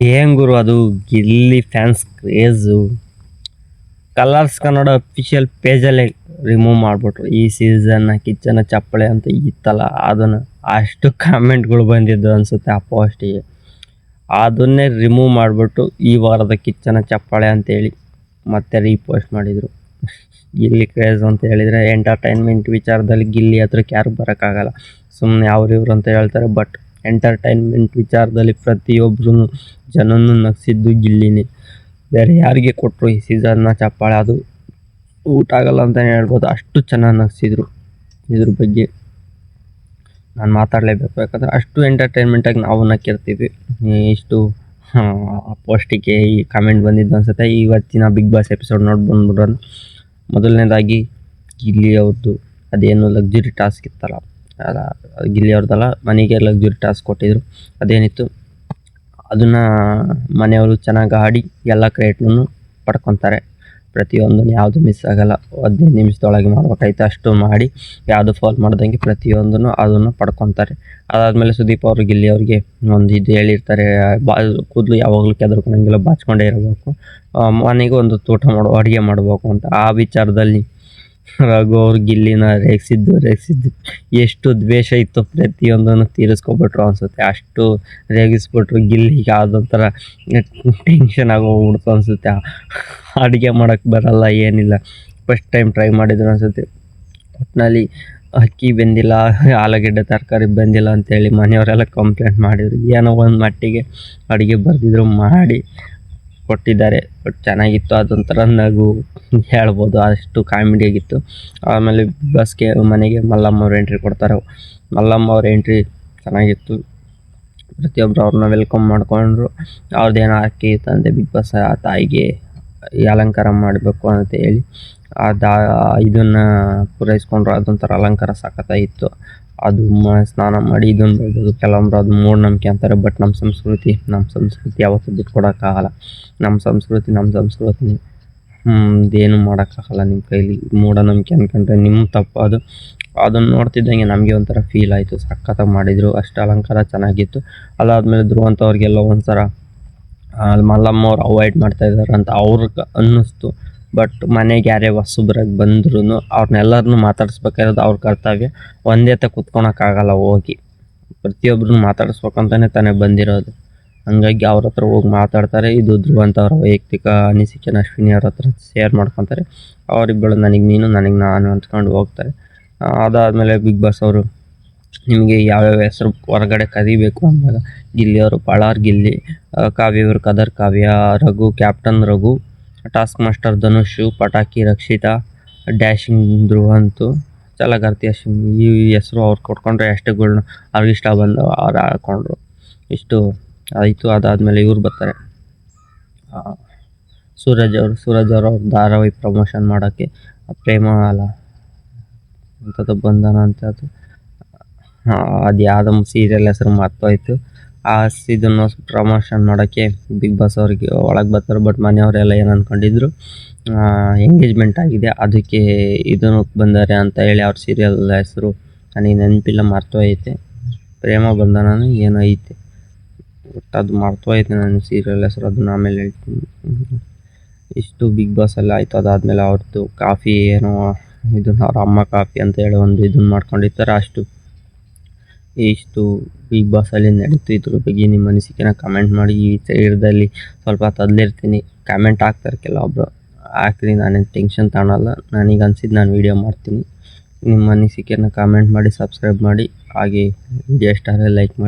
ಏನ್ ಗುರು ಅದು? Gilli fans craze Colors Kannada official ಪೇಜಲ್ಲೇ remove ಮಾಡಿಬಿಟ್ರು. ಈ ಸೀಸನ್ ಕಿಚ್ಚನ ಚಪ್ಪಳೆ ಅಂತ ಇತ್ತಲ್ಲ, ಅದನ್ನು ಅಷ್ಟು ಕಾಮೆಂಟ್ಗಳು ಬಂದಿದ್ದು ಅನಿಸುತ್ತೆ ಆ ಪೋಸ್ಟಿಗೆ ಅದನ್ನೇ ರಿಮೂವ್ ಮಾಡಿಬಿಟ್ಟು ಈ ವಾರದ ಕಿಚ್ಚನ ಚಪ್ಪಾಳೆ ಅಂತೇಳಿ ಮತ್ತೆ ರೀಪೋಸ್ಟ್ ಮಾಡಿದರು. ಗಿಲ್ಲಿ ಕ್ರೇಜ್ ಅಂತ ಹೇಳಿದರೆ ಎಂಟರ್ಟೈನ್ಮೆಂಟ್ ವಿಚಾರದಲ್ಲಿ ಗಿಲ್ಲಿ ಹತ್ರಕ್ಕೆ ಯಾರು ಬರೋಕ್ಕಾಗಲ್ಲ. ಸುಮ್ಮನೆ ಅವ್ರು ಇವ್ರು ಅಂತ ಹೇಳ್ತಾರೆ ಬಟ್ ಎಂಟರ್ಟೈನ್ಮೆಂಟ್ ವಿಚಾರದಲ್ಲಿ ಪ್ರತಿಯೊಬ್ಬರೂ ಜನನ್ನು ನಗಿಸಿದ್ದು ಗಿಲ್ಲಿನೇ. ಬೇರೆ ಯಾರಿಗೆ ಕೊಟ್ಟರು ಈ ಸೀಸನ್ನ ಚಪ್ಪಾಳೆ ಅದು ಊಟ ಆಗಲ್ಲ ಅಂತಲೇ ಹೇಳ್ಬೋದು. ಅಷ್ಟು ಚೆನ್ನಾಗಿ ನಗಿಸಿದ್ರು ಇದ್ರ ಬಗ್ಗೆ. ನಾನು ಮಾತಾಡಲೇಬೇಕು. ಯಾಕಂದರೆ ಅಷ್ಟು ಎಂಟರ್ಟೈನ್ಮೆಂಟಾಗಿ ನಾವು ನಕ್ಕಿರ್ತೀವಿ. ಇಷ್ಟು ಪೋಸ್ಟಿಗೆ ಈ ಕಾಮೆಂಟ್ ಬಂದಿದ್ದು ಅನ್ಸುತ್ತೆ. ಇವತ್ತಿನ ಬಿಗ್ ಬಾಸ್ ಎಪಿಸೋಡ್ ನೋಡಿ ಬಂದ್ಬಿಡೋಣ. ಮೊದಲನೇದಾಗಿ ಗಿಲ್ಲಿ ಅವ್ರದ್ದು ಅದೇನು ಲಕ್ಸುರಿ ಟಾಸ್ಕ್ ಇತ್ತಲ್ಲ. ಅಲ್ಲ ಮನೆಗೆ ಲಗ್ಜುರಿ ಟಾಸ್ಕ್ ಕೊಟ್ಟಿದ್ರು. ಅದೇನಿತ್ತು? ಅದನ್ನು ಮನೆಯವರು ಚೆನ್ನಾಗಿ ಆಡಿ ಎಲ್ಲ ಕ್ರೆಡಿಟ್ನೂ ಪಡ್ಕೊತಾರೆ. ಪ್ರತಿಯೊಂದನ್ನು ಯಾವುದು ಮಿಸ್ ಆಗೋಲ್ಲ. ಹದಿನೈದು ನಿಮಿಷದೊಳಗೆ ಮಾಡ್ಬೇಕಾಯ್ತು, ಅಷ್ಟು ಮಾಡಿ ಯಾವುದು ಫಾಲ್ ಮಾಡ್ದಂಗೆ ಪ್ರತಿಯೊಂದನ್ನು ಅದನ್ನು ಪಡ್ಕೊತಾರೆ. ಅದಾದಮೇಲೆ ಸುದೀಪ್ ಅವರು ಗಿಲ್ಲಿ ಅವ್ರಿಗೆ ಒಂದು ಇದು ಹೇಳಿರ್ತಾರೆ, ಬಾ, ಕೂದಲು ಯಾವಾಗಲೂ ಕೆದರ್ಕೊಳಂಗಿಲ್ಲ, ಬಾಚ್ಕೊಂಡೇ ಇರಬೇಕು. ಮನೆಗೆ ಒಂದು ತೋಟ ಮಾಡೋ ಅಡುಗೆ ಮಾಡಬೇಕು ಅಂತ ಆ ವಿಚಾರದಲ್ಲಿ ರಘು ಅವ್ರ ಗಿಲ್ಲಿನ ರೇಗಿಸಿದ್ದು ರೇಗಿಸಿದ್ದು ಎಷ್ಟು ದ್ವೇಷ ಇತ್ತು ಪ್ರತಿಯೊಂದನ್ನು ತೀರಿಸ್ಕೊಬಿಟ್ರು ಅನಿಸುತ್ತೆ. ಅಷ್ಟು ರೇಗಿಸ್ಬಿಟ್ರು ಗಿಲ್ಲಿಗೆ ಅದೊಂಥರ ಟೆನ್ಷನ್ ಆಗೋಗ್ಬಿಡ್ತು ಅನಿಸುತ್ತೆ. ಅಡುಗೆ ಮಾಡೋಕ್ಕೆ ಬರಲ್ಲ, ಏನಿಲ್ಲ. ಫಸ್ಟ್ ಟೈಮ್ ಟ್ರೈ ಮಾಡಿದ್ರು ಅನಿಸುತ್ತೆ. ಒಟ್ಟಿನಲ್ಲಿ ಅಕ್ಕಿ ಬೆಂದಿಲ್ಲ, ಆಲೂಗಡ್ಡೆ ತರಕಾರಿ ಬೆಂದಿಲ್ಲ ಅಂತೇಳಿ ಮನೆಯವರೆಲ್ಲ ಕಂಪ್ಲೇಂಟ್ ಮಾಡಿದ್ರು. ಏನೋ ಒಂದು ಮಟ್ಟಿಗೆ ಅಡುಗೆ ಬರೆದಿದ್ರು ಮಾಡಿ ಕೊಟ್ಟಿದ್ದಾರೆ. ಬಟ್ ಚೆನ್ನಾಗಿತ್ತು. ಅದೊಂಥರ ನಗು ಹೇಳ್ಬೋದು. ಅಷ್ಟು ಕಾಮಿಡಿ ಆಗಿತ್ತು. ಆಮೇಲೆ ಬಸ್ಗೆ, ಮನೆಗೆ ಮಲ್ಲಮ್ಮ ಅವ್ರು ಎಂಟ್ರಿ ಕೊಡ್ತಾರೆ. ಮಲ್ಲಮ್ಮ ಅವ್ರ ಎಂಟ್ರಿ ಚೆನ್ನಾಗಿತ್ತು. ಪ್ರತಿಯೊಬ್ಬರು ಅವ್ರನ್ನ ವೆಲ್ಕಮ್ ಮಾಡಿಕೊಂಡ್ರು. ಅವ್ರದ್ದೇನೋ ಅಕ್ಕಿ, ತಂದೆ, ಬಿಗ್ ಬಾಸ್, ಆ ತಾಯಿಗೆ ಅಲಂಕಾರ ಮಾಡಬೇಕು ಅಂತ ಹೇಳಿ ಆ ದಾ ಇದನ್ನು ಪೂರೈಸ್ಕೊಂಡ್ರು. ಅದೊಂಥರ ಅಲಂಕಾರ ಸಖತ್ತಾಗಿತ್ತು. ಅದು ಸ್ನಾನ ಮಾಡಿ ಇದೊಂದು ಹೇಳ್ಬೋದು ಕೆಲವೊಂದು ಅದು ಮೂಢನಂಬಿಕೆ ಅಂತಾರೆ ಬಟ್ ನಮ್ಮ ಸಂಸ್ಕೃತಿ ನಮ್ಮ ಸಂಸ್ಕೃತಿ ಯಾವತ್ತೂ ಬಿಟ್ಕೊಡೋಕ್ಕಾಗಲ್ಲ. ನಮ್ಮ ಸಂಸ್ಕೃತಿ ನಮ್ಮ ಸಂಸ್ಕೃತಿ ಏನು ಮಾಡೋಕ್ಕಾಗಲ್ಲ ನಿಮ್ಮ ಕೈಲಿ. ಮೂಢನಂಬಿಕೆ ಅಂದ್ಕೊಂಡ್ರೆ ನಿಮ್ಮ ತಪ್ಪು. ಅದು ಅದನ್ನು ನೋಡ್ತಿದ್ದಂಗೆ ನಮಗೆ ಒಂಥರ ಫೀಲ್ ಆಯಿತು. ಸಖತ್ತಾಗಿ ಮಾಡಿದರು, ಅಷ್ಟು ಅಲಂಕಾರ ಚೆನ್ನಾಗಿತ್ತು. ಅದಾದಮೇಲೆ ಧ್ರುವಂತ ಒಂದು ಅಲ್ಲಿ ಮಲ್ಲಮ್ಮ ಅವ್ರು ಅವಾಯ್ಡ್ ಮಾಡ್ತಾ ಇದ್ದಾರೆ ಅಂತ ಅವ್ರಿಗೆ ಅನ್ನಿಸ್ತು. ಬಟ್ ಮನೆಗೆ ಯಾರೇ ಹೊಸಬ್ರಾಗಿ ಬಂದ್ರೂ ಅವ್ರನ್ನೆಲ್ಲರನ್ನೂ ಮಾತಾಡಿಸ್ಬೇಕಾಗಿರೋದು ಅವ್ರ ಕರ್ತವ್ಯ. ಒಂದೇ ತ ಕುತ್ಕೊಳಕ್ಕಾಗಲ್ಲ ಹೋಗಿ. ಪ್ರತಿಯೊಬ್ಬರನ್ನು ಮಾತಾಡಿಸ್ಬೇಕಂತಲೇ ತಾನೇ ಬಂದಿರೋದು. ಹಂಗಾಗಿ ಅವ್ರ ಹತ್ರ ಹೋಗಿ ಮಾತಾಡ್ತಾರೆ. ಇದು ಧ್ರುವಂತ ವೈಯಕ್ತಿಕ ಅನಿಸಿಕೆನ ಅಶ್ವಿನಿ ಅವ್ರ ಹತ್ರ ಶೇರ್ ಮಾಡ್ಕೊತಾರೆ. ಅವರಿಬ್ಬಳು ನನಗೆ ನೀನು, ನನಗೆ ನಾನು ಅಂತ್ಕೊಂಡು ಹೋಗ್ತಾರೆ. ಅದಾದಮೇಲೆ ಬಿಗ್ ಬಾಸ್ ಅವರು ನಿಮಗೆ ಯಾವ್ಯಾವ ಹೆಸರು ಹೊರಗಡೆ ಕರಿಬೇಕು ಅಂದಾಗ ಗಿಲ್ಲಿ ಅವರು, ಪಳಾರ್ Gilli Kavya ಕದರ್ Kavya, Raghu captain Raghu task master Dhanush ಪಟಾಕಿ ರಕ್ಷಿತಾ ಡ್ಯಾಶಿಂಗ್ ಧ್ರುವಂತು ಚಲಗಾರ್ತಿ ಅಶ್ವಿನ್ ಈ ಹೆಸರು ಅವ್ರು ಕೊಟ್ಕೊಂಡ್ರೆ ಎಷ್ಟುಗಳ್ನ ಅವ್ರಿಗೆ ಇಷ್ಟ ಬಂದು ಅವ್ರು ಹಾಕೊಂಡ್ರು. ಇಷ್ಟು ಆಯಿತು, ಅದಾದಮೇಲೆ ಇವ್ರು ಬರ್ತಾರೆ. ಸೂರಜ್ ಅವರು ಸೂರಜ್ ಅವರು ಅವ್ರ ಧಾರಾವಾಹಿ ಪ್ರಮೋಷನ್ ಮಾಡೋಕ್ಕೆ ಪ್ರೇಮ ಅಲ್ಲ, ಅಂಥದ್ದು ಬಂಧನ ಅಂತ ಅದು. ಅದು ಯಾವುದೋ ಸೀರಿಯಲ್ ಹೆಸರು ಮರ್ತೋಯ್ತು. ಆ ಇದನ್ನು ಪ್ರಮೋಷನ್ ಮಾಡೋಕ್ಕೆ ಬಿಗ್ ಬಾಸ್ ಅವ್ರಿಗೆ ಒಳಗೆ ಬರ್ತಾರೆ ಬಟ್ ಮನೆಯವರೆಲ್ಲ ಏನು ಅಂದ್ಕೊಂಡಿದ್ರು ಎಂಗೇಜ್ಮೆಂಟ್ ಆಗಿದೆ, ಅದಕ್ಕೆ ಇದನ್ನು ಬಂದಾರೆ ಅಂತ ಹೇಳಿ ಅವ್ರ ಸೀರಿಯಲ್ ಹೆಸರು ನನಗೆ ನೆನಪಿಲ್ಲ, ಮರ್ತೋಯ್ತೆ. ಪ್ರೇಮ ಬಂಧನನೂ ಏನೋ ಐತೆ. ಒಟ್ಟು ಅದು ಐತೆ ನನ್ನ ಸೀರಿಯಲ್ ಹೆಸರು, ಅದನ್ನ ಆಮೇಲೆ ಹೇಳ್ತೀನಿ. ಇಷ್ಟು ಬಿಗ್ ಬಾಸ್ ಎಲ್ಲ ಆಯಿತು, ಅದಾದಮೇಲೆ ಅವ್ರದ್ದು ಕಾಫಿ ಏನೋ, ಇದನ್ನ ಅವ್ರ ಅಮ್ಮ ಕಾಫಿ ಅಂತ ಹೇಳಿ ಒಂದು ಇದನ್ನು ಮಾಡ್ಕೊಂಡಿರ್ತಾರೆ, ಅಷ್ಟು ಇಷ್ಟು ಬಿಗ್ ಬಾಸಲ್ಲಿ ನಡೀತು ಇದ್ರ ಬಗ್ಗೆ ನಿಮ್ಮ ಅನಿಸಿಕೆನ ಕಮೆಂಟ್ ಮಾಡಿ ಈ ವಿಚಾರದಲ್ಲಿ ಸ್ವಲ್ಪ ತದಲಿರ್ತೀನಿ ಕಮೆಂಟ್ ಹಾಕ್ತಾರೆ ಕೆಲವೊಬ್ರು. ಹಾಕ್ರಿ ನಾನೇನು ಟೆನ್ಷನ್ ತಗೊಳಲ್ಲ. ನನಗೆ ಅನಿಸಿದ್ದು ನಾನು ವೀಡಿಯೋ ಮಾಡ್ತೀನಿ. ನಿಮ್ಮ ಅನಿಸಿಕೆನ ಕಮೆಂಟ್ ಮಾಡಿ ಸಬ್ಸ್ಕ್ರೈಬ್ ಮಾಡಿ. ಹಾಗೆ ವಿಡಿಯೋ ಇಷ್ಟ ಲೈಕ್ ಮಾಡಿ.